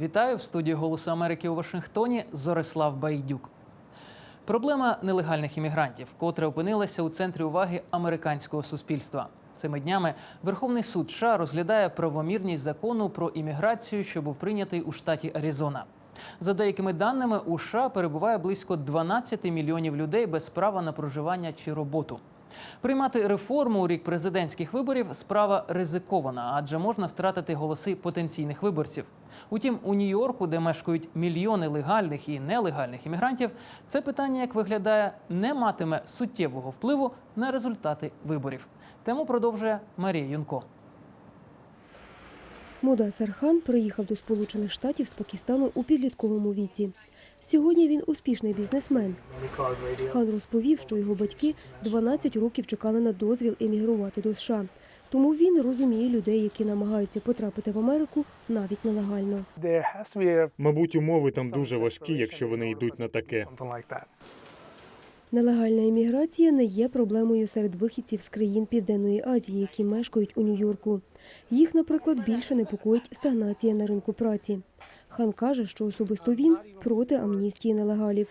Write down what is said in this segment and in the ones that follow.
Вітаю в студії Голосу Америки у Вашингтоні. Зорислав Байдюк. Проблема нелегальних іммігрантів, котра опинилася у центрі уваги американського суспільства. Цими днями Верховний суд США розглядає правомірність закону про імміграцію, що був прийнятий у штаті Аризона. За деякими даними, у США перебуває близько 12 мільйонів людей без права на проживання чи роботу. Приймати реформу у рік президентських виборів справа ризикована, адже можна втратити голоси потенційних виборців. Утім, у Нью-Йорку, де мешкають мільйони легальних і нелегальних іммігрантів, це питання, як виглядає, не матиме суттєвого впливу на результати виборів. Тему продовжує Марія Юнко. Мудасар Хан приїхав до Сполучених Штатів з Пакистану у підлітковому віці. Сьогодні він успішний бізнесмен. Хан розповів, що його батьки 12 років чекали на дозвіл емігрувати до США. Тому він розуміє людей, які намагаються потрапити в Америку навіть нелегально. Мабуть, умови там дуже важкі, якщо вони йдуть на таке. Нелегальна імміграція не є проблемою серед вихідців з країн Південної Азії, які мешкають у Нью-Йорку. Їх, наприклад, більше непокоїть стагнація на ринку праці. Хан каже, що особисто він проти амністії нелегалів.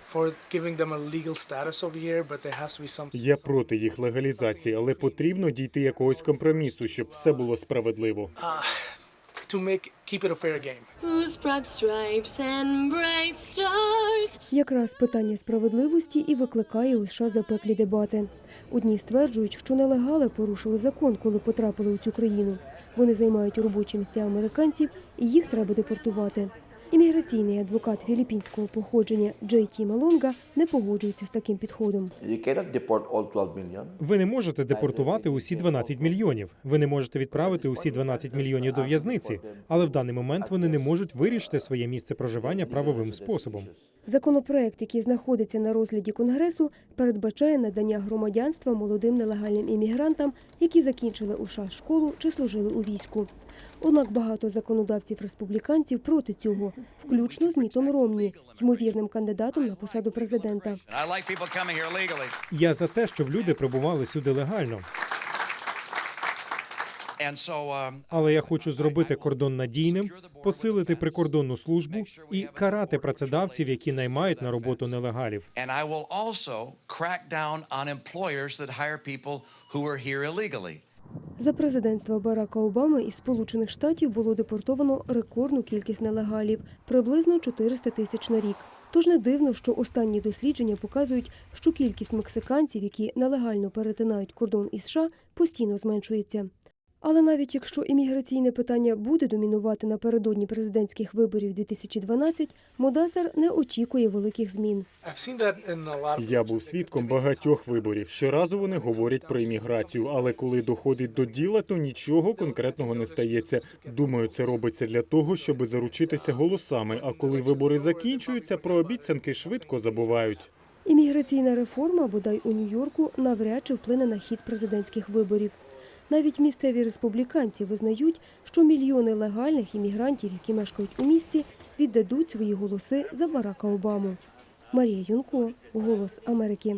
Я проти їх легалізації, але потрібно дійти якогось компромісу, щоб все було справедливо. to make keep it a fair game. whose broad stripes and bright stars Якраз питання справедливості і викликає у США запеклі дебати. Одні стверджують, що нелегали порушили закон, коли потрапили у цю країну. Вони займають робочі місця американців, і їх треба депортувати. Імміграційний адвокат філіппінського походження Джей Ті Малонга не погоджується з таким підходом. You cannot deport all 12 million. Ви не можете депортувати усі 12 мільйонів. Ви не можете відправити усі 12 мільйонів до в'язниці, але в даний момент вони не можуть вирішити своє місце проживання правовим способом. Законопроект, який знаходиться на розгляді Конгресу, передбачає надання громадянства молодим нелегальним іммігрантам, які закінчили у США школу чи служили у війську. Однак багато законодавців-республіканців проти цього, включно з Мітом Ромні, ймовірним кандидатом на посаду президента. Я за те, щоб люди прибували сюди легально. And um, Але я хочу зробити кордон надійним, посилити прикордонну службу і карати працедавців, які наймають на роботу нелегалів. and I will also crack down on employers that hire people who are here illegally. За президентства Барака Обами із Сполучених Штатів було депортовано рекордну кількість нелегалів приблизно 400 тисяч на рік. Тож не дивно, що останні дослідження показують, що кількість мексиканців, які нелегально перетинають кордон із США, постійно зменшується. Але навіть якщо імміграційне питання буде домінувати напередодні президентських виборів 2012, Модасар не очікує великих змін. Я був свідком багатьох виборів. Щоразу вони говорять про імміграцію, але коли доходить до діла, то нічого конкретного не стається. Думаю, це робиться для того, щоб заручитися голосами. А коли вибори закінчуються, про обіцянки швидко забувають. Імміграційна реформа, бодай у Нью-Йорку, навряд чи вплине на хід президентських виборів. Навіть місцеві республіканці визнають, що мільйони легальних іммігрантів, які мешкають у місті, віддадуть свої голоси за Барака Обаму. Марія Юнко, Голос Америки.